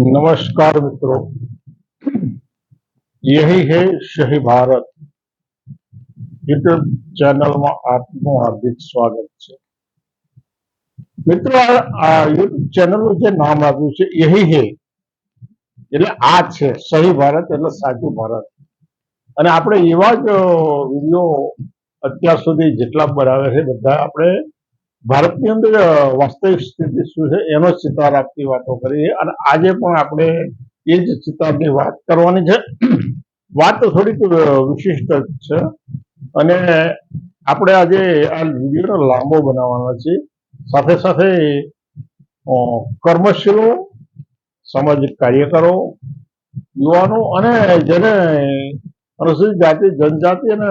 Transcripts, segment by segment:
નમસ્કાર મિત્રો યહી હે શહી ભારત યુટ્યુબ ચેનલમાં આપનું હાર્દિક સ્વાગત છે મિત્રો આ યુટ્યુબ ચેનલનું જે નામ આપ્યું છે યહી હૈ એટલે આ છે સહી ભારત, એટલે સાચું ભારત. અને આપણે એવા જ વીડિયો અત્યાર સુધી જેટલા બનાવે છે, બધા આપણે ભારતની અંદર વાસ્તવિક સ્થિતિ શું છે એનો ચિતાર આપતી વાતો કરી અને આજે પણ આપણે એ જ ચિતારની વાત કરવાની છે. વાત થોડીક વિશિષ્ટ છે. અને આપણે આજે આ વિડીયોનો લાંબો બનાવવાનો છે સાથે સાથે કર્મશીલો, સામાજિક કાર્યકરો, યુવાનો અને જેને અનુસૂચિત જાતિ, જનજાતિ અને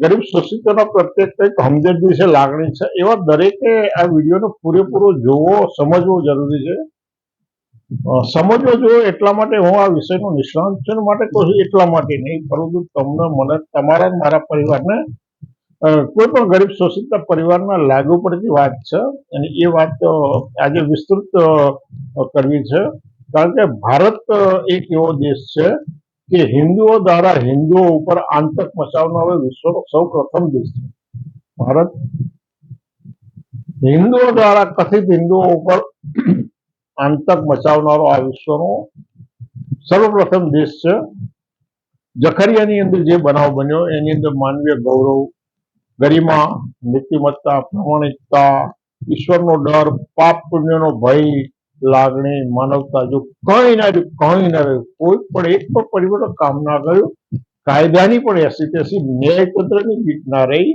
ગરીબ શોષિતોના પ્રત્યે કંઈક હમદર્દી છે, લાગણી છે, એવા દરેકે આ વિડીયોને પૂરેપૂરો જોવો, સમજવો જરૂરી છે. સમજવો જોઈએ એટલા માટે હું આ વિષયનો નિષ્ણાંત છું માટે કહું એટલા માટે નહીં, પરંતુ તમને મને, તમારા મારા પરિવારને કોઈ પણ ગરીબ શોષિત પરિવારના લાગુ પડતી વાત છે અને એ વાત આજે વિસ્તૃત કરવી છે. કારણ કે ભારત એક એવો દેશ છે કે હિન્દુઓ દ્વારા હિન્દુઓ ઉપર આંતક મચાવનો હવે વિશ્વનો સૌ પ્રથમ દેશ છે. ભારત હિન્દુઓ દ્વારા કથિત હિન્દુઓ ઉપર આંતક મચાવનારો આ વિશ્વનો સર્વપ્રથમ દેશ છે. જખરિયાની અંદર જે બનાવ બન્યો, એની અંદર માનવીય ગૌરવ, ગરિમા, નીતિમત્તા, પ્રામાણિકતા, ઈશ્વરનો ડર, પાપ પુણ્યનો ભય લાગણી, માનવતા, જો કઈ ના રહ્યું, કઈ ના રહ્યું, કોઈ પણ એક પણ પરિવર્તન કામ ના કર્યું, કાયદાની પણ એસી તેસી ન્યાયતંત્રની બીક ના રહી.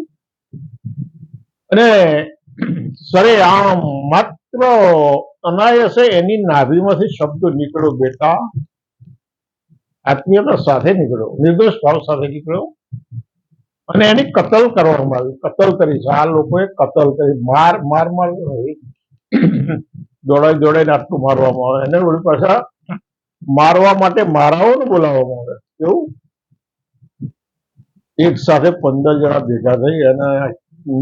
અને સરે આમ માત્ર અનાયસે એની નાભીમાંથી શબ્દ નીકળ્યો બેટા. આત્મીયતા સાથે નીકળ્યો, નિર્દોષ ભાવ સાથે નીકળ્યો. અને એની કતલ કરવામાં આવી, કતલ કરી છે. આ લોકોએ કતલ કરી માર માર માર. દોડાઈ દોડાઈને આટલું મારવામાં આવે. એને વળી પાછા મારવા માટે મારાઓને બોલાવવામાં આવે. કેવું એક સાથે પંદર જણા ભેગા થઈ અને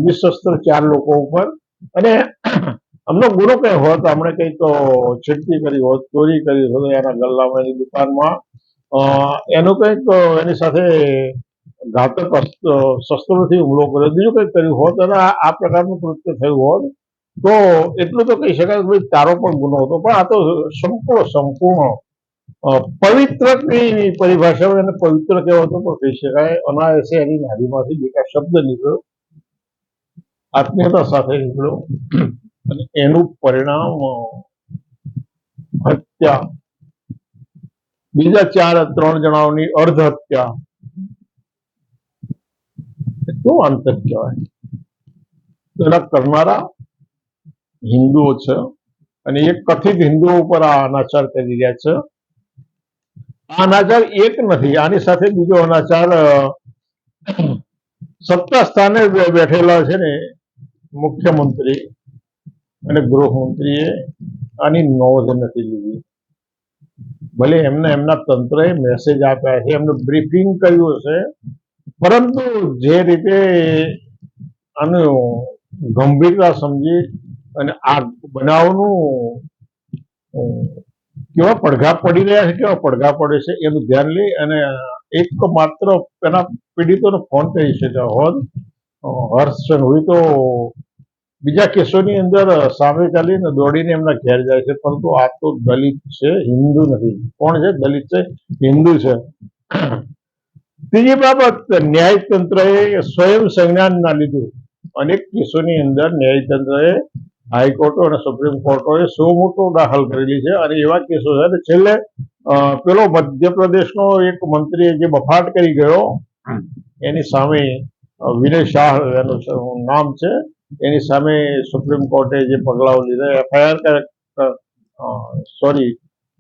નિશસ્ત્ર ચાર લોકો ઉપર. અને અમનો ગુનો કઈ હોત આપણે તો છેડતી કરી હોત, ચોરી કરી હોત, એના ગલ્લામાં એની દુકાનમાં એનું કંઈક, એની સાથે ઘાતક શસ્ત્રોથી હુમલો કર્યો, બીજું કંઈક કર્યું હોત અને આ પ્રકારનું કૃત્ય થયું હોત. તો એટલું તો કહી શકાય ભાઈ તારો પણ ગુનો હતો. પણ આ તો સંપૂર્ણ સંપૂર્ણ પવિત્રની પરિભાષામાં એને પવિત્ર કહેવાતો પણ કહી શકાય. અનાયસે એની બે શબ્દ નીકળ્યો. આત્મીયતા સાથે નીકળ્યો. અને એનું પરિણામ હત્યા. બીજા ચાર ત્રણ જણાઓની અર્ધ હત્યા કેવું અંતર કહેવાય. પેલા કરનારા હિન્દુઓ છે. અને એક કથિત હિન્દુઓ ઉપર આ અનાચાર કરી રહ્યા છે. આ અનાચાર એક નથી, આની સાથે બીજો અનાચાર સત્તા સ્થાને બેઠેલા છે ને, મુખ્યમંત્રી અને ગૃહમંત્રીએ આની નોંધ નથી લીધી. ભલે એમને એમના તંત્રએ મેસેજ આપ્યા છે, એમને બ્રીફિંગ કર્યું છે પરંતુ જે રીતે આનું ગંભીરતા સમજી અને આ બનાવનું કેવા પડઘા પડી રહ્યા છે કેવા પડઘા પડે છે એનું ધ્યાન લઈ અને એક માત્ર પેલા પીડિતોને ફોન કરી શક્યા હોત અ, હોય તો બીજા કેસોની અંદર સામે ચાલીને દોડીને એમના ઘેર જાય છે પરંતુ આ તો દલિત છે હિન્દુ નથી. કોણ છે? દલિત છે? હિન્દુ છે. ત્રીજી બાબત ન્યાયતંત્રએ સ્વયં સંજ્ઞાન ના લીધું અનેક કેસોની અંદર ન્યાયતંત્રએ હાઈકોર્ટો અને સુપ્રીમ કોર્ટોએ સો મોટો દાખલ કરેલી છે અને એવા કેસો છે અને છેલ્લે પેલો મધ્યપ્રદેશનો એક મંત્રી જે બફાટ કરી ગયો એની સામે વિનય શાહ એનું નામ છે એની સામે સુપ્રીમ કોર્ટે જે પગલાઓ લીધા એફઆઈઆર સોરી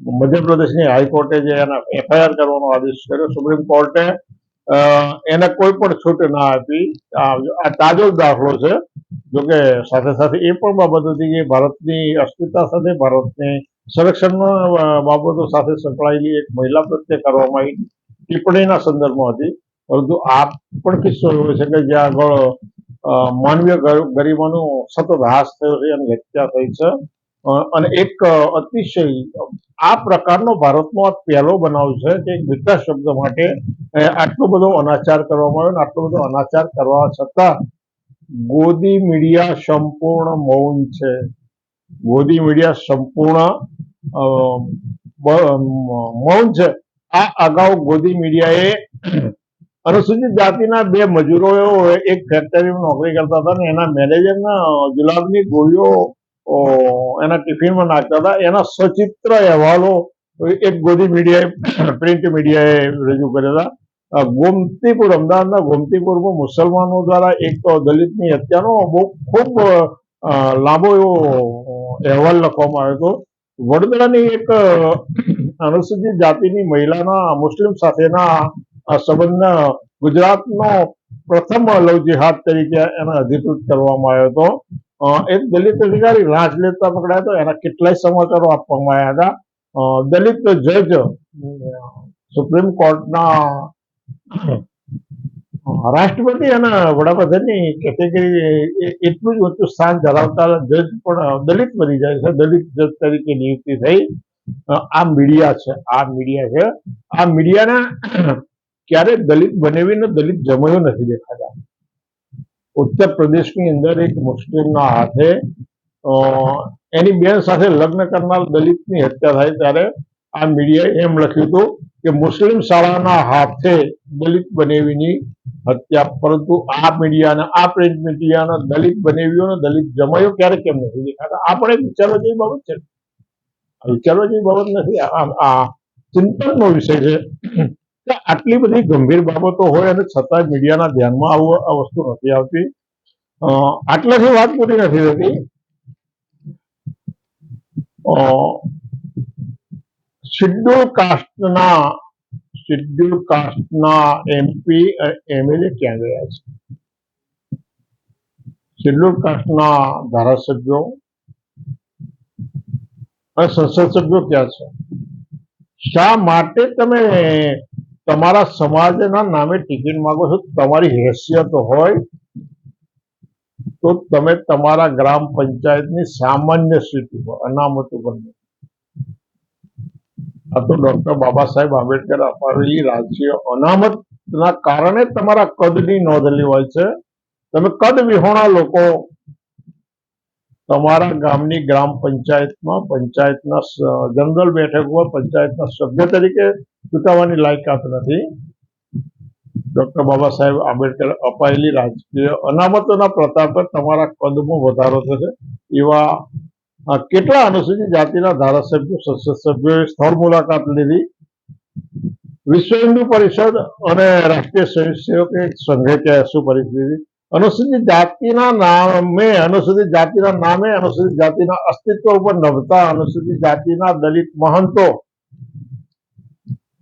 મધ્યપ્રદેશની હાઈકોર્ટે જે એના એફઆઈઆર કરવાનો આદેશ કર્યો સુપ્રીમ કોર્ટે એને કોઈ પણ છૂટ ના આપી. આ તાજો દાખલો છે. જોકે સાથે સાથે એ પણ બાબત હતી કે ભારતની અસ્મિતા સાથે ભારતની સંરક્ષણના બાબતો સાથે સંકળાયેલી એક મહિલા પ્રત્યે કરવામાં આવી. ટિપ્પણીના સંદર્ભમાં હતી. પરંતુ આ પણ કિસ્સો એવો છે કે જ્યાં આગળ માનવીય ગર- ગરિમાનું સતત હાસ થયો છે અને હત્યા થઈ છે. અને એક અતિશય, આ પ્રકારનો ભારતનો આ પહેલો બનાવ છે કે એક વિકાસ શબ્દ માટે આટલો બધો અનાચાર કરવામાં આવ્યો અને આટલો બધો અનાચાર કરવા છતાં ગોદી મીડિયા સંપૂર્ણ મૌન છે. ગોદી મીડિયા સંપૂર્ણ મૌન છે. આ અગાઉ ગોદી મીડિયાએ અનુસૂચિત જાતિના બે મજૂરો એક ફેક્ટરીમાં નોકરી કરતા હતા ને એના મેનેજરના ગુલાબની ગોળીઓ એના ટિફિનમાં નાખતા હતા. એના સચિત્ર અહેવાલો એક ગોદી મીડિયાએ પ્રિન્ટ મીડિયાએ રજૂ હતા. ગોમતીપુર, અમદાવાદના ગોમતીપુરમાં મુસલમાનો દ્વારા એક દલિતની હત્યાનો બહુ ખૂબ લાંબો એવો અહેવાલ લખવામાં આવ્યો હતો. વડોદરાની એક અનુસૂચિત જાતિની મહિલાના મુસ્લિમ સાથેના સંબંધના ગુજરાતનો પ્રથમ લવ જિહાદ તરીકે એને અધિકૃત કરવામાં આવ્યો હતો. એક દલિત અધિકારી લાંચ લેતા પકડાયો હતો. એના કેટલાય સમાચારો આપવામાં આવ્યા હતા. દલિત જજ સુપ્રીમ કોર્ટના રાષ્ટ્રપતિ અને વડાપ્રધાનની કેટેગરી એટલું જ ઊંચું સ્થાન ધરાવતા જજ પણ દલિત બની જાય છે. દલિત જજ તરીકે નિયુક્તિ થઈ. આ મીડિયા છે. આ મીડિયા છે. આ મીડિયાના ક્યારે દલિત બનેવીને દલિત જમાયો નથી દેખાતા. ઉત્તર પ્રદેશની અંદર એક મુસ્લિમના હાથે એની બેન સાથે લગ્ન કરનાર દલિતની હત્યા થાય ત્યારે આ મીડિયાએ એમ લખ્યું હતું કે મુસ્લિમ શાળાના હાથે દલિત બનેવીની હત્યા, પરંતુ આ મીડિયાના, આ પ્રિન્ટ મીડિયાના દલિત બનેવીઓનો દલિત જમાયો ક્યારે કેમ નથી દેખાતા? આ પણ એક વિચારવા જેવી બાબત છે. વિચારવા જેવી બાબત નથી. આ ચિંતનનો વિષય છે. આટલી બધી ગંભીર બાબતો હોય અને છતાં મીડિયાના ધ્યાનમાં આવું આ વસ્તુ નથી આવતી. આટલાથી વાત પૂરી નથી થતી. શિડ્યુલ કાસ્ટના શિડ્યુલ કાસ્ટના એમપી એમએલએ ક્યાં ગયા છે? શિડ્યુલ કાસ્ટના ધારાસભ્યો અને સંસદ સભ્યો ક્યાં છે? શા માટે તમે તમારા સમાજના નામે ટિકિટ માંગો છો, તમારી હેસિયત હોય, તો તમે તમારા ગ્રામ પંચાયતની સામાન્ય સીટ ઉપર અનામત ઉપર આ તો ડોક્ટર બાબા સાહેબ આંબેડકર અપાવેલી અનામત અનામતના કારણે તમારા કદની નોંધેલી હોય છે. તમે કદ વિહોણા લોકો તમારા ગામની ગ્રામ પંચાયતમાં, પંચાયતના જનરલ બેઠક ઉપર પંચાયતના સભ્ય તરીકે ચૂંટાવાની લાયકાત નથી. ડોક્ટર બાબા સાહેબ આંબેડકર અપાયેલી રાજકીય અનામતોના પ્રતાપ પર તમારા કદમાં વધારો થશે. એવા કેટલા અનુસૂચિત જાતિના ધારાસભ્યો સંસદ સભ્યોએ સ્થળ મુલાકાત લીધી. વિશ્વ હિન્દુ પરિષદ અને રાષ્ટ્રીય સ્વયંસેવકે સંઘે ત્યાં શું પરિસ્થિતિ? અનુસૂચિત જાતિના નામે, અનુસૂચિત જાતિના નામે, અનુસૂચિત જાતિના અસ્તિત્વ ઉપર નભતા અનુસૂચિત જાતિના દલિત મહંતો.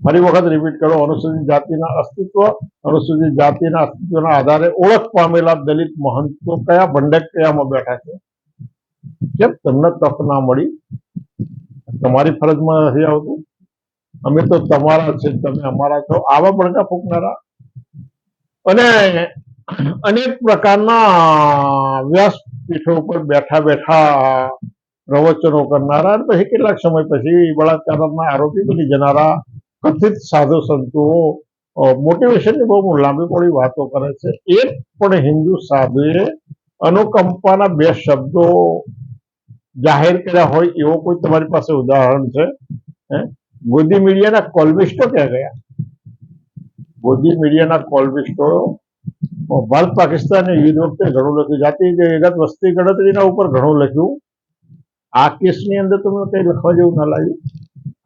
ફરી વખત રિપીટ કરો, અનુસૂચિત જાતિના અસ્તિત્વ, અનુસૂચિત જાતિના અસ્તિત્વના આધારે ઓળખ પામેલા દલિત મહંતો કયા ભંડક કયામાં બેઠા છે? કેમ? તમને તક ના મળી. તમારી ફરજમાં નથી આવતું. અમે તો તમારા છે તમે અમારા છો. આવા બળકા ફૂંકનારા. અને અનેક પ્રકારના વ્યાસપીઠો ઉપર બેઠા બેઠા પ્રવચનો કરનારા પછી કેટલાક સમય પછી બળાત્કારના આરોપી બની જનારા કથિત સાધુ સંતો મોટિવેશનની બહુ લાંબી પડી વાતો કરે છે. એક પણ હિન્દુ સાધુએ અનુકંપાના બે શબ્દો જાહેર કર્યા હોય એવો કોઈ તમારી પાસે ઉદાહરણ છે? ગોદી મીડિયાના કોલ્મિસ્ટો ક્યાં ગયા? ગોદી મીડિયાના કોલ્મિસ્ટો ભારત પાકિસ્તાન યુદ્ધ વખતે ઘણું લખ્યું. જાતિ જગત વસ્તી ગણતરીના ઉપર ઘણું લખ્યું. આ કેસની અંદર તમે કંઈ લખવા જેવું ના લાગ્યું?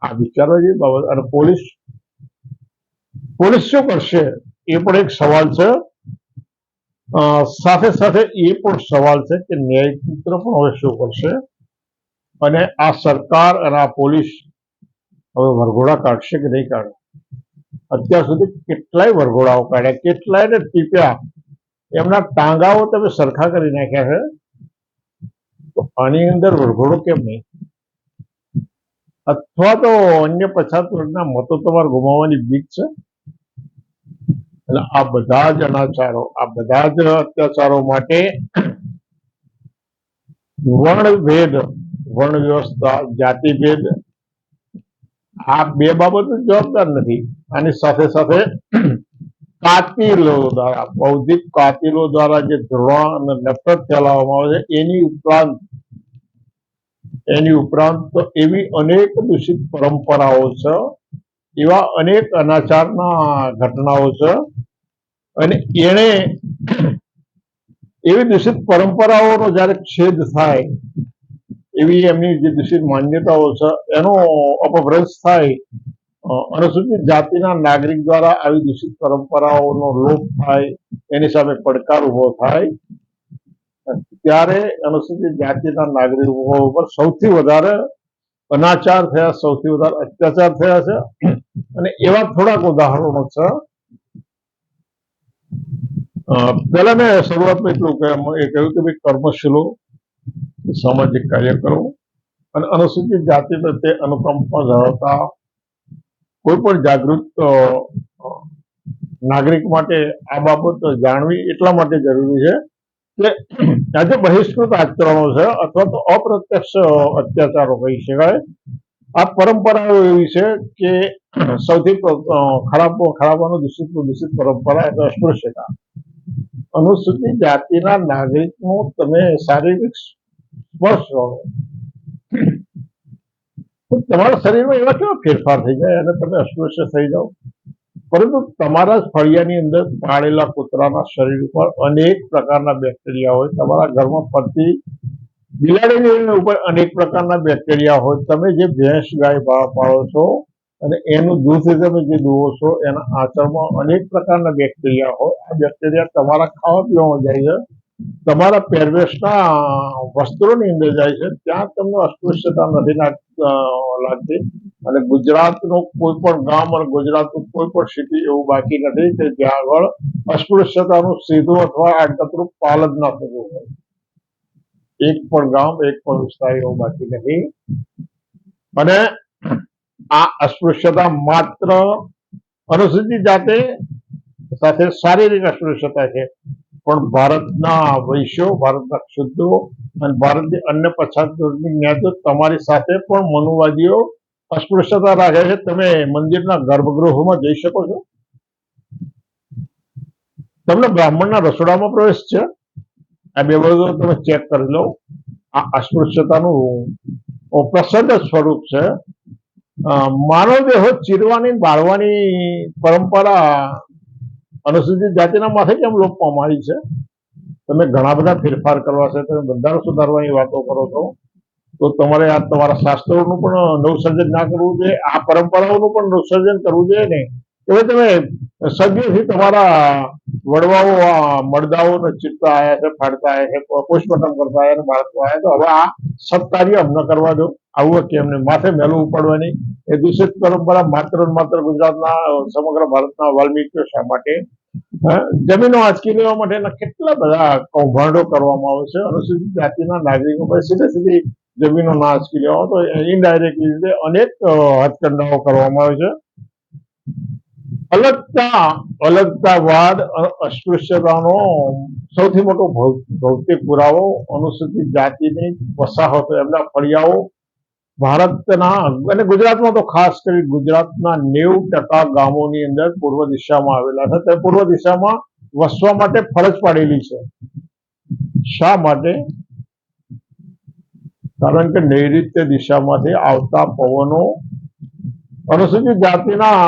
આ વિચારવા જેવી બાબત અને પોલીસ પોલીસ શું કરશે? એ પણ એક સવાલ છે. સાથે સાથે એ પણ સવાલ છે કે ન્યાયિક તંત્ર પણ હવે શું કરશે? અને આ સરકાર અને આ પોલીસ હવે વરઘોડા કાઢશે કે નહીં કાઢે? અત્યાર સુધી કેટલાય વરઘોડાઓ કાઢ્યા. કેટલાયને ટીપ્યા? એમના ટાંગાઓ તમે સરખા કરી નાખ્યા છે. તો આની અંદર વરઘોડો કેમ નહીં? અથવા તો અન્ય પછાત વર્ગના મતો તમારે ગુમાવવાની બીક છે? એટલે આ બધા જ અનાચારો, આ બધા જ અત્યાચારો માટે વર્ણભેદ વર્ણ વ્યવસ્થા જાતિભેદ, આ બે બાબતો જવાબદાર નથી. આની સાથે સાથે કાતિલો દ્વારા, બૌદ્ધિક કાતિલો દ્વારા જે ધ્રુવા અને નફરત ફેલાવવામાં આવે છે, એની ઉપરાંત એની ઉપરાંત એવી અનેક દૂષિત પરંપરાઓ છે, એવા અનેક અનાચારના ઘટનાઓ છે, અને એણે એવી દૂષિત પરંપરાઓનો જ્યારે છેદ થાય, એવી એમની જે દૂષિત માન્યતાઓ છે, એનો અપભ્રંશ થાય અનુસૂચિત જાતિના નાગરિક દ્વારા આવી દૂષિત પરંપરાઓનો લોપ થાય, એની સામે પડકાર ઊભો થાય, ત્યારે અનુસૂચિત જાતિના નાગરિકો ઉપર સૌથી વધારે અનાચાર થયા, સૌથી વધારે અત્યાચાર થયા છે. અને એવા થોડાક ઉદાહરણો છે. પહેલા મેં શરૂઆતમાં એટલું એ કહ્યું કે ભાઈ કર્મશીલો સામાજિક કાર્ય કરો. અને અનુસૂચિત જાતિ પ્રત્યે અનુકંપા ધરાવતા કોઈ પણ જાગૃત નાગરિક માટે આ બાબત જાણવી એટલા માટે જરૂરી છે કે આજે બહિષ્કૃત આચરણો છે અથવા તો અપ્રત્યક્ષ અત્યાચારો કહી શકાય. આ પરંપરાઓ એવી છે કે સૌથી ખરાબ, ખરાબાનું દૂષિત દૂષિત પરંપરા એટલે અસ્પૃશ્યતા. અનુસૂચિત જાતિના નાગરિકનું તમે શારીરિક સ્પર્શ તમારા શરીરમાં એવા કેવા ફેરફાર થઈ જાય અને તમે અસ્પૃશ્ય થઈ જાઓ? પરંતુ તમારા જ ફળિયાની અંદર પાળેલા કૂતરાના શરીર ઉપર અનેક પ્રકારના બેક્ટેરિયા હોય, તમારા ઘરમાં ફરતી બિલાડીની ઉપર અનેક પ્રકારના બેક્ટેરિયા હોય, તમે જે ભેંસ ગાય પાળો છો અને એનું દૂધ તમે જે દુવો છો, એના આચરણમાં અનેક પ્રકારના બેક્ટેરિયા હોય. આ બેક્ટેરિયા તમારા ખાવા પીવામાં જાય છે. તમારા પહેરવેશના વસ્ત્રોની અંદર જાય છે, ત્યાં તમને અસ્પૃશ્યતા નથી લાગ- લાગતી. અને ગુજરાતનું કોઈ પણ ગામ અને ગુજરાતનું કોઈ પણ સિટી એવું બાકી નથી કે જ્યાં આગળ અસ્પૃશ્યતાનું સીધું અથવા આડકતરું પાલન ના થતું હોય. એક પણ ગામ, એક પણ વિસ્તાર એવું બાકી નથી. અને આ અસ્પૃશ્યતા માત્ર અનુસૂચિત જાતે સાથે શારીરિક અસ્પૃશ્યતા છે. પણ ભારતના વૈશ્યો, ભારતના ક્ષુદ્રો અને ભારતની અન્ય પછાત વર્ગની જ્ઞાતિઓ તમારી સાથે પણ મનુવાદીઓ, અસ્પૃશ્યતા રાખે છે. તમે મંદિરના ગર્ભગૃહોમાં જઈ શકો છો. તમને બ્રાહ્મણના રસોડામાં પ્રવેશ છે. આ બે બાબતો તમે ચેક કરી લો. આ અસ્પૃશ્યતાનું પ્રસન્ન સ્વરૂપ છે. માનવ દેહો ચીરવાની બાળવાની પરંપરા અનુસૂચિત જાતિના માથે કેમ લોપવા માંડી છે? તમે ઘણા બધા ફેરફાર કરવા છે, તમે બંધારણ સુધારવાની વાતો કરો છો. તો તમારે આ તમારા શાસ્ત્રોનું પણ નવસર્જન ના કરવું જોઈએ, આ પરંપરાઓનું પણ નવસર્જન કરવું જોઈએ ને હવે તમે સદીઓથી તમારા વડવાઓ આ મળદાઓને ચીરતા આવ્યા છે, ફાડતા આવ્યા છે પોસ્ટમોર્ટમ કરતા આવ્યા છે, બાળકો આવ્યા તો હવે આ સત્કાર્ય અમને કરવા દો. આવું કે એમને માથે મેલું ઉપાડવાની એ દૂષિત પરંપરા માત્ર માત્ર ગુજરાતના સમગ્ર ભારતના વાલ્મીકીઓ શા માટે? જમીનો આંચકી લેવા માટેના કેટલા બધા કૌભાંડો કરવામાં આવે છે. અનુસૂચિત જાતિના નાગરિકો પર સીધે સીધી જમીનો ના આંચકી લેવા તો ઇનડાયરેક્ટલી રીતે અનેક હથકંડાઓ કરવામાં આવે છે. અલગતા, અલગતાવાદ અસ્પૃશ્યતાનો સૌથી મોટો ભૌતિક પુરાવો, અનુસૂચિત જાતિની વસાહતો, એમના ફળિયાઓ ભારતના અને ગુજરાતમાં તો ખાસ કરી ગુજરાતના નેવું ટકા ગામોની અંદર પૂર્વ દિશામાં આવેલા છે. તે પૂર્વ દિશામાં વસવા માટે ફરજ પાડેલી છે. શા માટે? કારણ કે નૈઋત્ય દિશામાંથી આવતા પવનો અનુસૂચિત જાતિના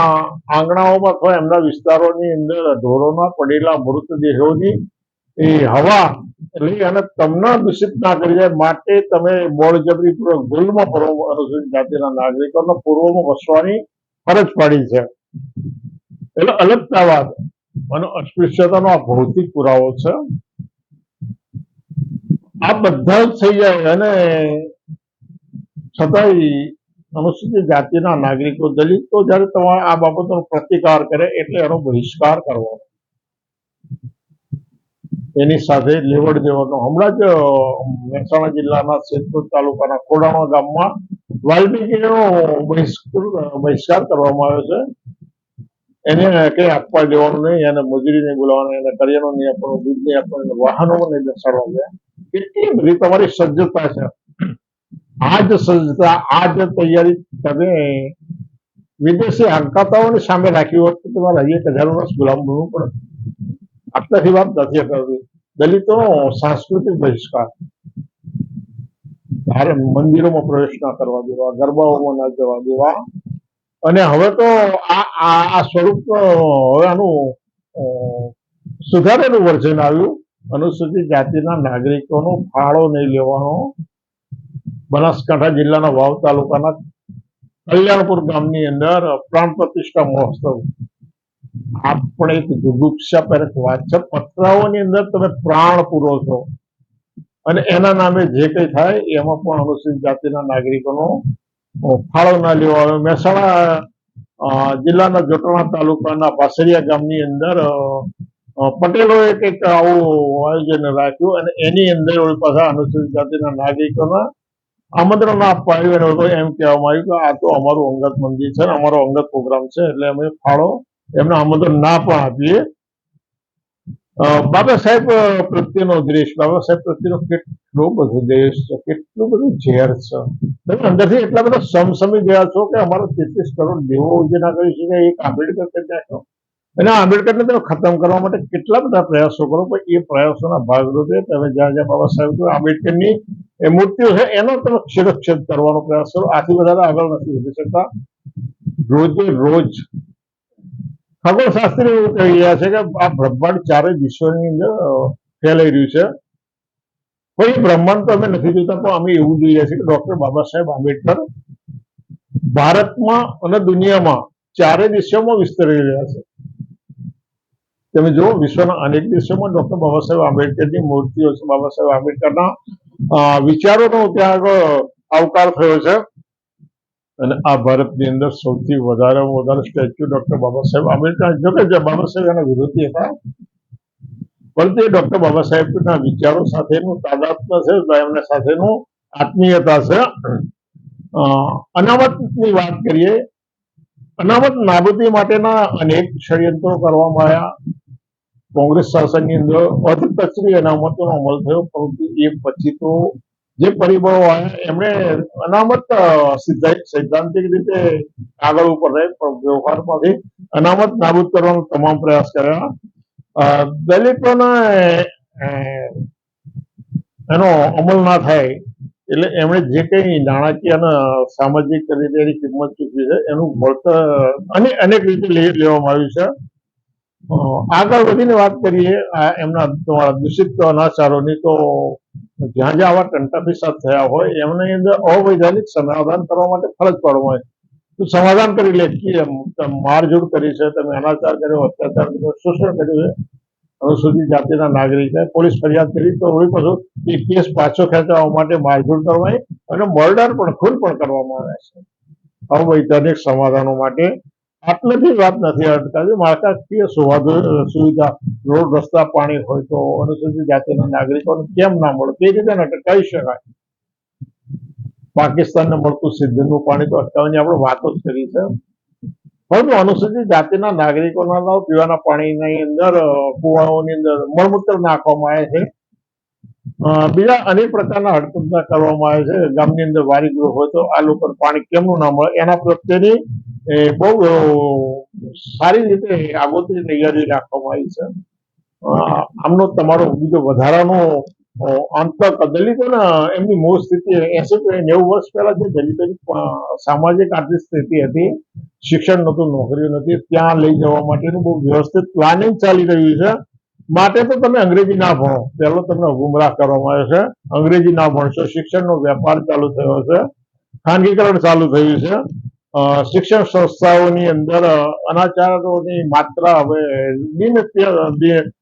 આંગણાઓમાં અથવા એમના વિસ્તારોની અંદર ઢોરોના પડેલા મૃતદેહોની એ હવા લઈ અને તમને દૂષિત ના કરી જાય માટે તમે બળજબરીપૂર્વક ભૂલમાં પૂર્વ અનુસૂચિત જાતિના નાગરિકોને પૂર્વમાં વસવાની ફરજ પાડી છે. એટલે અલગતાવાદ અને અસ્પૃશ્યતાનો આ ભૌતિક પુરાવો છે. આ બધા જ થઈ જાય અને છતાંય અનુસૂચિત જાતિના નાગરિકો દલિતો જ્યારે તમારે આ બાબતનો પ્રતિકાર કરે એટલે એનો બહિષ્કાર કરવો. એની સાથે લેવડ દેવાનો હમણાં જ મહેસાણા જિલ્લાના સેતુ તાલુકાના ખોડાણા ગામમાં વાલ્મીકીનો બહિષ્કાર કરવામાં આવ્યો છે. એને કઈ આપવા દેવાનું નહીં, એને મજૂરી નહીં બોલાવવાની એને કરિયાણું નહીં આપવાનું દૂધ નહીં આપવાનું વાહનો નહીં બેસાડવા દે કેટલી બધી તમારી સજ્જતા છે. આ સજ્જતા આ તૈયારી તમે વિદેશી હંકાતાઓની સામે રાખી હોત તો તમારે હજી એક હજાર વર્ષ ગુલામ બનવું પડે આટલાથી વાત નથી કરવી દલિતોનો સાંસ્કૃતિક બહિષ્કાર ધારે મંદિરોમાં પ્રવેશ ના કરવા દેવા ગરબાઓમાં ના જવા દેવા અને હવે તો આ આ સ્વરૂપ હવે આનું સુધારેલું વર્ઝન આવ્યું અનુસૂચિત જાતિના નાગરિકોનો ફાળો નહીં લેવાનો બનાસકાંઠા જિલ્લાના વાવ તાલુકાના કલ્યાણપુર ગામની અંદર પ્રાણ પ્રતિષ્ઠા મહોત્સવ. આપણે એક જુગુપ્સાપેરક વાત છે. પથરાઓની અંદર તમે પ્રાણ પૂરો છો. અને એના નામે જે કંઈ થાય, એમાં પણ અનુસૂચિત જાતિના નાગરિકોનો ફાળો ના લેવો આવે. મહેસાણા જિલ્લાના જોટણા તાલુકાના પાસરિયા ગામની અંદર પટેલોએ કંઈક આવું આયોજન રાખ્યું અને એની અંદર પાછા અનુસૂચિત જાતિના નાગરિકોના આમંત્રણ આપવા આવ્યું અને એમ કહેવામાં આવ્યું કે આ તો અમારું અંગત મંદિર છે અમારો અંગત પ્રોગ્રામ છે એટલે અમે ફાળો એમને આમંત્રણ ના પણ આપીએ. બાબા સાહેબ પ્રત્યેનો દ્વેષ, બાબા સાહેબ પ્રત્યેનો કેટલો બધો દેશ છે, કેટલું બધું ઝેર છે. તમે અંદરથી એટલા બધા સમસમી ગયા છો કે અમારો તેત્રીસ કરોડ દેવો જે ના કરી શકે એક આંબેડકર કરી નાખ્યો. અને આંબેડકરને તમે ખતમ કરવા માટે કેટલા બધા પ્રયાસો કરો, પણ એ પ્રયાસોના ભાગરૂપે તમે જ્યાં જ્યાં બાબા સાહેબ આંબેડકરની મૂર્તિઓ છે, એનો તમે ક્ષેરક્ષેદ કરવાનો પ્રયાસ કરો. આથી વધારે આગળ નથી વધી શકતા. રોજે રોજ ખગોળશાસ્ત્રી એવું કહી રહ્યા છે કે આ બ્રહ્માંડ ચારેય વિશ્વની અંદર ફેલાઈ રહ્યું છે. કોઈ બ્રહ્માંડ તો અમે નથી જોતા, પણ અમે એવું જોઈ રહ્યા છીએ કે ડોક્ટર બાબા સાહેબ આંબેડકર ભારતમાં અને દુનિયામાં ચારે દિશામાં વિસ્તરી રહ્યા છે. તમે જુઓ, વિશ્વના અનેક દેશોમાં ડોક્ટર બાબા સાહેબ આંબેડકરની મૂર્તિઓ છે. બાબા સાહેબ આંબેડકરના વિચારોનો ત્યાં આગળ આવકાર થયો છે. અને આ ભારતની અંદર સૌથી વધારેમાં વધારે સ્ટેચ્યુ ડોક્ટર બાબા સાહેબ આંબેડકર જો કે જે બાબા સાહેબ એના વિરોધી હતા. પરંતુ એ ડોક્ટર બાબા સાહેબના વિચારો સાથેનું, તાદાત્મ્ય છે એમના સાથેનું આત્મીયતા છે. અનામતની વાત કરીએ અનામત નાબૂદી માટેના અનેક ષડયંત્રો કરવામાં આવ્યા. કોંગ્રેસ શાસનની અંદર અધકચરી અનામતનો અમલ થયો, પરંતુ એ પછી તો જે પરિબળો આવ્યા, એમણે અનામત સૈદ્ધાંતિક રીતે આગળ ઉપર રહે, પણ વ્યવહારમાંથી અનામત નાબૂદ કરવાનો તમામ પ્રયાસ કર્યા. દલિતોને એનો અમલ ના થાય એટલે એમણે જે કંઈ નાણાકીય અને સામાજિક રીતે એની કિંમત ચૂકવી છે, એનું વળતર અને અનેક રીતે લેવામાં આવ્યું છે. આગળ વધીને વાત કરીએ, આ એમના તમારા દૂષિત અનાચારોની, તો જ્યાં જ્યાં આવા ટંટા થયા હોય, એમની અંદર અવૈધાનિક સમાધાન કરવા માટે ફરજ પાડવામાં આવે. તો સમાધાન કરી લે મારઝૂડ કરી છે, તમે અનાચાર કર્યો, અત્યાચાર કર્યો, શોષણ કર્યું છે. અનુસૂચિત જાતિના નાગરિકે પોલીસ ફરિયાદ કરી તો વળી પાછું એ કેસ પાછો ખેંચવા માટે મારઝૂડ કરવાની અને મર્ડર પણ, ખૂન પણ કરવામાં આવે છે. અવૈધાનિક સમાધાનો માટે આટલેથી વાત નથી અટકાવી. માળખાકીય સુવિધા, રોડ, રસ્તા, પાણી હોય તો અનુસૂચિત જાતિના નાગરિકોને કેમ ના મળે? તે રીતે અટકાવી શકાય. પાકિસ્તાનને મળતું સિદ્ધનું પાણી તો અટકાવવાની આપણે વાતો જ કરી છે. પરંતુ અનુસૂચિત જાતિના નાગરિકોના પીવાના પાણીની અંદર કુવાઓની અંદર મળમૂત્ર નાખવામાં આવે છે. બીજા અનેક પ્રકારના હડકંપના કરવામાં આવે છે. ગામની અંદર વારી ગૃહ હોય તો આ લોકો પાણી કેમનું ના મળે એના પ્રત્યેની બહુ સારી રીતે આગોતરી તૈયારી રાખવામાં આવી છે. આમનો તમારો બીજો વધારાનો અ, તો દલિતોને એમની મૂળ સ્થિતિ એસી નેવું વર્ષ પહેલા જે દલિતોની સામાજિક આર્થિક સ્થિતિ હતી શિક્ષણ નહોતું નોકરીઓ નથી ત્યાં લઈ જવા માટેનું બહુ વ્યવસ્થિત પ્લાનિંગ ચાલી રહ્યું છે. માટે તો તમે અંગ્રેજી ના ભણો. પહેલો તમને ગુમરાહ કરવામાં આવ્યો છે. અંગ્રેજી ના ભણશો. શિક્ષણનો વેપાર ચાલુ થયો છે. ખાનગીકરણ ચાલુ થયું છે. શિક્ષણ સંસ્થાઓની અંદર અનાચારોની માત્રા હવે દિન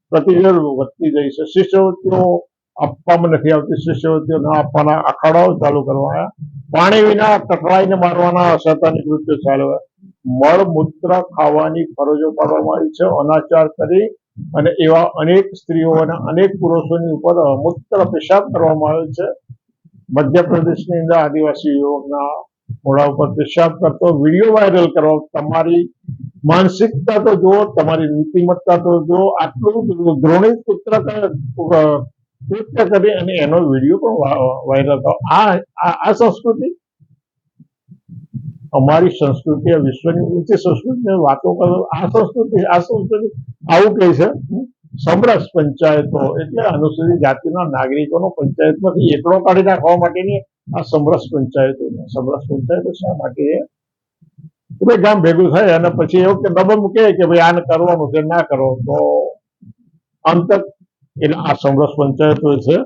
પ્રતિદિન વધતી જાય છે. શિષ્યવૃત્તિઓ આપવામાં નથી આવતી શિષ્યવૃત્તિઓ આપવાના અખાડાઓ ચાલુ કરવાના પાણી વિના કટરાઈને મારવાના શૈતાની કૃત્યો ચાલુ. મળમૂત્ર ખાવાની ફરજો પાડવામાં આવી છે. અનાચાર કરી અને એવા અનેક સ્ત્રીઓ અને અનેક પુરુષોની ઉપર મૂત્ર પેશાબ કરવામાં આવે છે. મધ્યપ્રદેશની અંદર આદિવાસી યુવકના મોડા ઉપર પેશાબ કરતો વીડિયો વાયરલ કરો. તમારી માનસિકતા તો જુઓ, તમારી નીતિમત્તા તો જુઓ. આટલું દ્રોણિત પુત્ર કૃત્ય કરી અને એનો વીડિયો પણ વાયરલ થયો. આ સંસ્કૃતિ અમારી સંસ્કૃતિ, આ વિશ્વની ઊંચી સંસ્કૃતિની વાતો કરો. આ સંસ્કૃતિ આ સંસ્કૃતિ આવું કહે છે સમરસ પંચાયતો. એટલે અનુસૂચિત જાતિના નાગરિકોનો પંચાયતમાંથી એકડો કાઢી નાખવા માટેની આ સમરસ પંચાયતો. સમરસ પંચાયતો શા માટે ભાઈ ગામ ભેગું થાય અને પછી એવું કે દબમ કે ભાઈ આને કરવાનું છે, ના કરો. તો અંતક એટલે આ સમરસ પંચાયતો છે.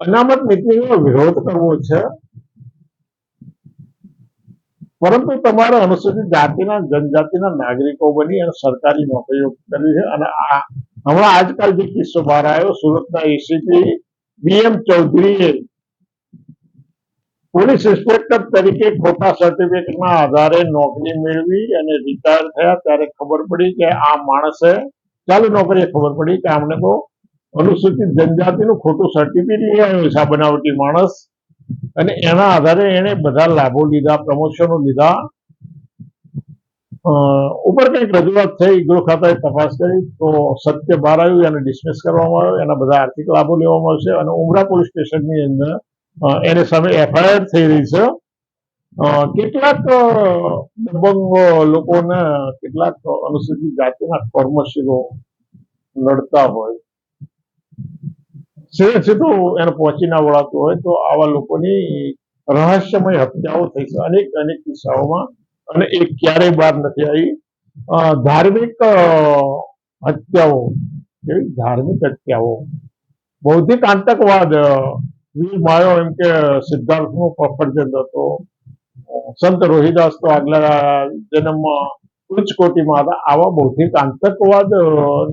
અનામત નીતિનો વિરોધ કરવો છે. પરંતુ તમારે અનુસૂચિત જાતિના, જનજાતિના નાગરિકો બની અને સરકારી નોકરીઓ કરવી છે. અને આ હમણાં આજકાલ જે કિસ્સો બહાર આવ્યો, સુરતના એસીપી બીએમ ચૌધરીએ પોલીસ ઇન્સ્પેક્ટર તરીકે ખોટા સર્ટિફિકેટના આધારે નોકરી મેળવી અને રિટાયર થયા. ત્યારે ખબર પડી કે આ માણસે, ચાલુ નોકરીએ ખબર પડી કે આમને તો અનુસૂચિત જનજાતિનું ખોટું સર્ટિફિકેટ લઈ આવ્યો છે આ બનાવટી માણસ. અને એના આધારે એને બધા લાભો લીધા, પ્રમોશનો લીધા. ઉપર કંઈક રજૂઆત થઈ, ગૃહ ખાતાએ તપાસ કરી, તો સત્ય બહાર આવ્યું, એને ડિસમિસ કરવામાં આવ્યો, એના બધા આર્થિક લાભો લેવામાં આવશે અને ઉમરા પોલીસ સ્ટેશનની અંદર એને સામે એફઆઈઆર થઈ રહી છે. કેટલાક દબંગ લોકોને કેટલાક અનુસૂચિત જાતિના કર્મશીલો લડતા હોય. સીધે સીધું એને પહોંચી ના વળાતું હોય તો આવા લોકોની રહસ્યમય હત્યાઓ થઈ છે અનેક અનેક કિસ્સાઓમાં અને એ ક્યારેય બહાર નથી આવી. ધાર્મિક હત્યાઓ કેવી ધાર્મિક હત્યાઓ. બૌદ્ધિક આતંકવાદ માયો એમ કે સિદ્ધાર્થનો સફરજન હતો. સંત રોહિદાસ તો આગલા જન્મમાં ઉચ્ચ કોટીમાં હતા. આવા બૌદ્ધિક આતંકવાદ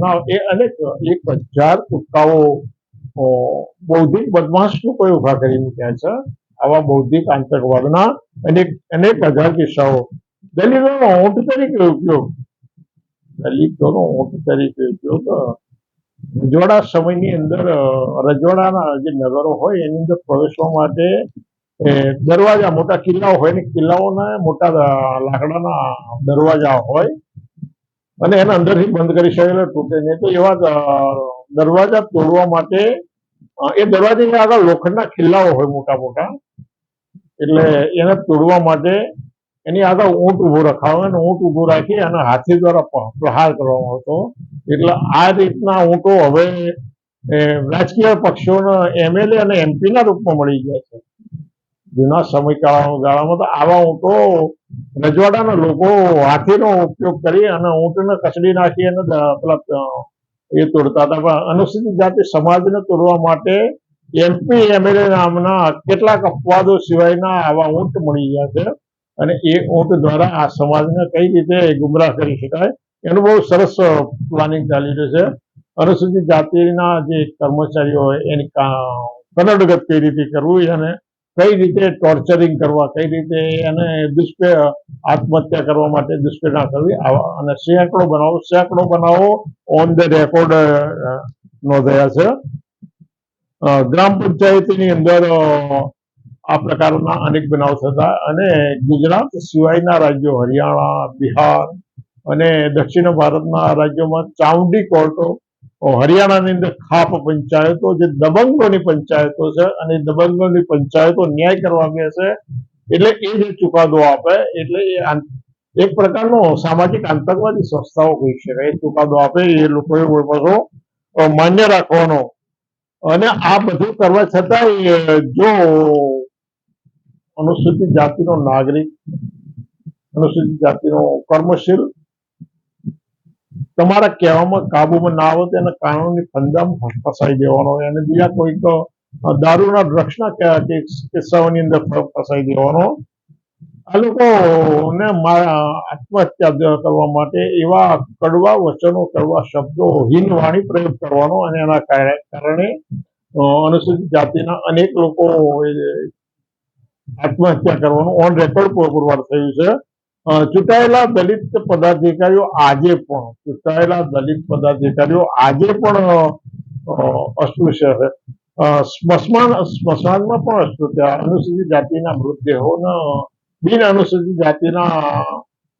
ના એ અનેક એક હજાર અ, બૌદ્ધિક બદમાશ લોકો ઊભા કરી મૂક્યા છે. આવા બૌદ્ધિક આતંકવાદના અનેક અનેક હજાર કિસ્સાઓ. દલિતોનો ઊંટ તરીકે ઉપયોગ. દલિતોનો ઊંટ તરીકે ઉપયોગ. રજવાડા સમયની અંદર રજવાડાના જે નગરો હોય, એની અંદર પ્રવેશવા માટે દરવાજા, મોટા કિલ્લાઓ હોય ને, કિલ્લાઓના મોટા લાકડાના દરવાજા હોય. અને એના અંદરથી બંધ કરી શકેલો તૂટે નહીં. તો એવા દરવાજા તોડવા માટે એ દરવાજાની આગળ લોખંડના ખિલ્લાઓ હોય મોટા મોટા એટલે એને તોડવા માટે એની આગળ ઊંટ ઊભો રખાવે અને ઊંટ ઊભો રાખી અને હાથી દ્વારા પ્રહાર કરવામાં આવતો. એટલે આ રીતના ઊંટો હવે રાજકીય પક્ષોના એમએલએ અને એમપી ના રૂપમાં મળી ગયા છે. જૂના સમયગાળા ગાળામાં તો આવા ઊંટો રજવાડાના લોકો હાથીનો ઉપયોગ કરી અને ઊંટને કચડી નાખી અને પેલા એ તોડતા હતા. પણ અનુસૂચિત જાતિ સમાજને તોડવા માટે એમપી એમએલએ નામના કેટલાક અપવાદો સિવાયના આવા ઊંટ મળી ગયા છે. અને એ ઊંટ દ્વારા આ સમાજને કઈ રીતે ગુમરાહ કરી શકાય, એનું બહુ સરસ પ્લાનિંગ ચાલી રહ્યું છે. અનુસૂચિત જાતિના જે કર્મચારીઓ હોય, એની કનડગત કઈ રીતે કરવું અને કઈ રીતે ટોર્ચરિંગ કરવા, કઈ રીતે એને દુષ્પે આત્મહત્યા કરવા માટે દુષ્પ્રેરણા કરવી અને સેંકડો બનાવો સેંકડો બનાવો ઓન ધ રેકોર્ડ નોંધાયા છે. ગ્રામ પંચાયતની અંદર આ પ્રકારના અનેક બનાવ થતા અને ગુજરાત સિવાયના રાજ્યો, હરિયાણા, બિહાર અને દક્ષિણ ભારતના રાજ્યોમાં ચાઉંડી કોર્ટો હરિયાણાની અંદર ખાપ પંચાયતો, જે દબંગોની પંચાયતો છે, અને દબંગોની પંચાયતો ન્યાય કરવા બેસે એટલે એ જે ચુકાદો આપે, એટલે એ એક પ્રકારનો સામાજિક આતંકવાદી સંસ્થાઓ કહી શકાય. એ ચુકાદો આપે, એ લોકોએ પાછો માન્ય રાખવાનો. અને આ બધું કરવા છતાંય જો અનુસૂચિત જાતિનો નાગરિક, અનુસૂચિત જાતિનો કર્મશીલ તમારા કહેવામાં કાબુમાં ના આવે તેના કાનૂની ફંદામાં ફસાઈ દેવાનો અને બીજા કોઈક દારૂના ડ્રગ્સના કિસ્સાઓની અંદર ફસાઈ દેવાનો આ લોકોને આત્મહત્યા કરવા માટે એવા કડવા વચનો, કડવા શબ્દો, હિનવાણી પ્રયોગ કરવાનો અને એના કારણે અનુસૂચિત જાતિના અનેક લોકો આત્મહત્યા કરવાનું ઓન રેકોર્ડ પુરવાર થયું છે. ચૂંટાયેલા દલિત પદાધિકારીઓ આજે પણ, ચૂંટાયેલા દલિત પદાધિકારીઓ આજે પણ અસ્પૃશ્ય છે. સ્મશાન, સ્મશાનમાં પણ અસ્પૃશ્ય. અનુસૂચિત જાતિના મૃતદેહોના, બિન અનુસૂચિત જાતિના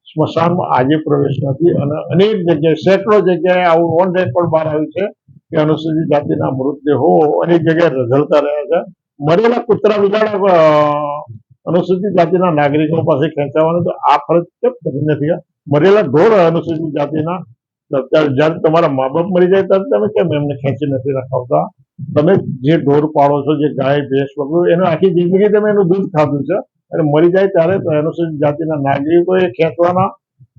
સ્મશાનમાં આજે પ્રવેશ નથી અને અનેક જગ્યાએ, સેંકડો જગ્યાએ આવું ઓન રેકોર્ડ બહાર આવ્યું છે કે અનુસૂચિત જાતિના મૃતદેહો અનેક જગ્યાએ રઝળતા રહ્યા છે. મરેલા કૂતરા બિલાડા અનુસૂચિત જાતિના નાગરિકો પાસે ખેંચાવાનું તો આ ફરજ નથી મરેલા ઢોર અનુસૂચિત જાતિના જ્યારે તમારા મા બાપ મરી જાય ત્યારે તમે કેમ એમને ખેંચી નથી રખાવતા? તમે જે ઢોર પાળો છો જે ગાય ભેંસ વગેરે એનું આખી જિંદગી તમે એનું દૂધ ખાધું છે. અને મરી જાય ત્યારે અનુસૂચિત જાતિના નાગરિકોએ ખેંચવાના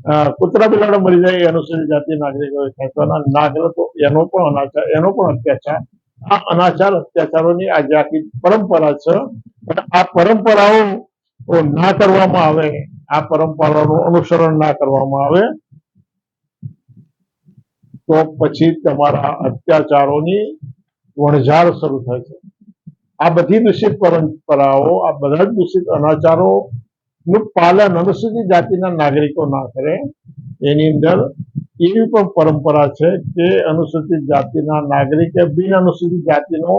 અ, કૂતરા બિલાડા મરી જાય એ અનુસૂચિત જાતિ નાગરિકોએ ખેંચવાના. ના તો એનો પણ અનાચાર એનો પણ અત્યાચાર આ અનાચાર, અત્યાચારોની આજે આખી પરંપરા છે. અને આ પરંપરાઓ ના કરવામાં આવે, આ પરંપરાનું અનુસરણ ના કરવામાં આવે, તો પછી તમારા અત્યાચારોની વણઝાર શરૂ થાય છે. આ બધી દૂષિત પરંપરાઓ, આ બધા જ દૂષિત અનાચારો નું પાલન અનુસૂચિત જાતિના નાગરિકો ના કરે. એની અંદર એવી પણ પરંપરા છે કે અનુસૂચિત જાતિના નાગરિકે બિન અનુસૂચિત જાતિનો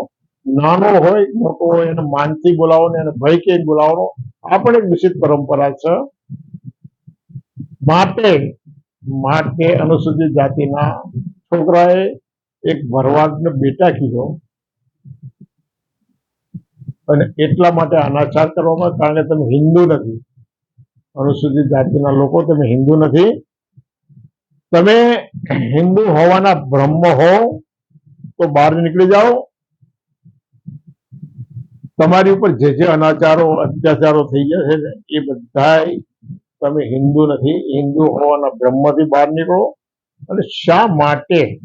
નાનો હોય, મોટો હોય, એને માનથી બોલાવો ને એને ભય કે બોલાવવાનો, આ પણ એક દૂષિત પરંપરા છે. માટે માટે અનુસૂચિત જાતિના છોકરાએ એક ભરવાડને બેટા કીધો અને એટલા માટે અનાચાર કરવામાં, કારણ તમે હિન્દુ નથી. અનુસૂચિત જાતિના લોકો, તમે હિન્દુ નથી. તમે હિન્દુ હોવાના બ્રહ્મ હો, તો બહાર નીકળી જાઓ. તમારી ઉપર જે જે અનાચારો, અત્યાચારો થઈ ગયા છે એ બધા તમે હિન્દુ નથી. હિન્દુ હોવાના બ્રહ્મથી બહાર નીકળો. અને શા માટે?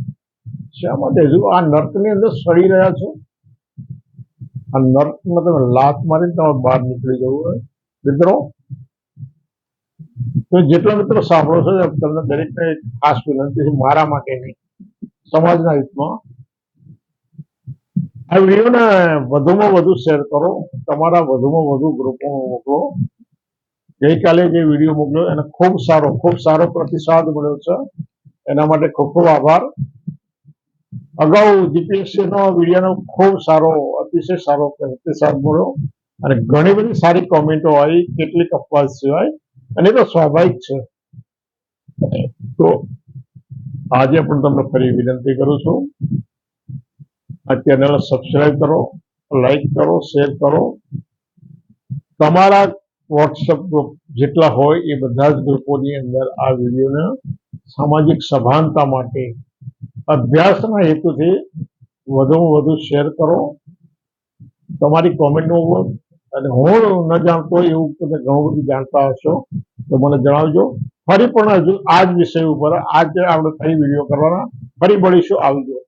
શા માટે? હજુ આ નર્કની અંદર સડી રહ્યા છો? આ નર્કમાં તમે લાત મારીને તમારે બહાર નીકળી જવું હોય. મિત્રો તો જેટલા મિત્રો સાંભળો છો તમને દરેકને ખાસ વિનંતી છે, મારા માટે નહીં, સમાજના હિતમાં. આ વિડીયોને વધુમાં વધુ શેર કરો, તમારા વધુમાં વધુ ગ્રુપોમાં મોકલો. ગઈકાલે જે વીડિયો મોકલ્યો, એને ખૂબ સારો ખૂબ સારો પ્રતિસાદ મળ્યો છે. એના માટે ખૂબ ખૂબ આભાર. અગાઉ જીપીએસસી નો વિડીયોનો ખૂબ સારો, અતિશય સારો પ્રતિસાદ મળ્યો. અને ઘણી બધી સારી કોમેન્ટો આવી, કેટલીક અપવાદ સિવાય. અને એ તો સ્વાભાવિક છે. તો આજે પણ તમને ફરી વિનંતી કરું છું, આ ચેનલ સબસ્ક્રાઈબ કરો લાઈક કરો શેર કરો. તમારા વોટ્સઅપ ગ્રુપ જેટલા હોય એ બધા જ ગ્રુપોની અંદર આ વિડીયોને સામાજિક સભાનતા માટે અભ્યાસના હેતુથી વધુમાં વધુ શેર કરો. તમારી કોમેન્ટનો અને હું ન જાણતો, એવું તમે ઘણું બધું જાણતા હશો, તો મને જણાવજો. ફરી પણ હજુ આ જ વિષય ઉપર આજે આપણે ફરી વીડિયો કરવાના. ફરી મળીશું આવજો.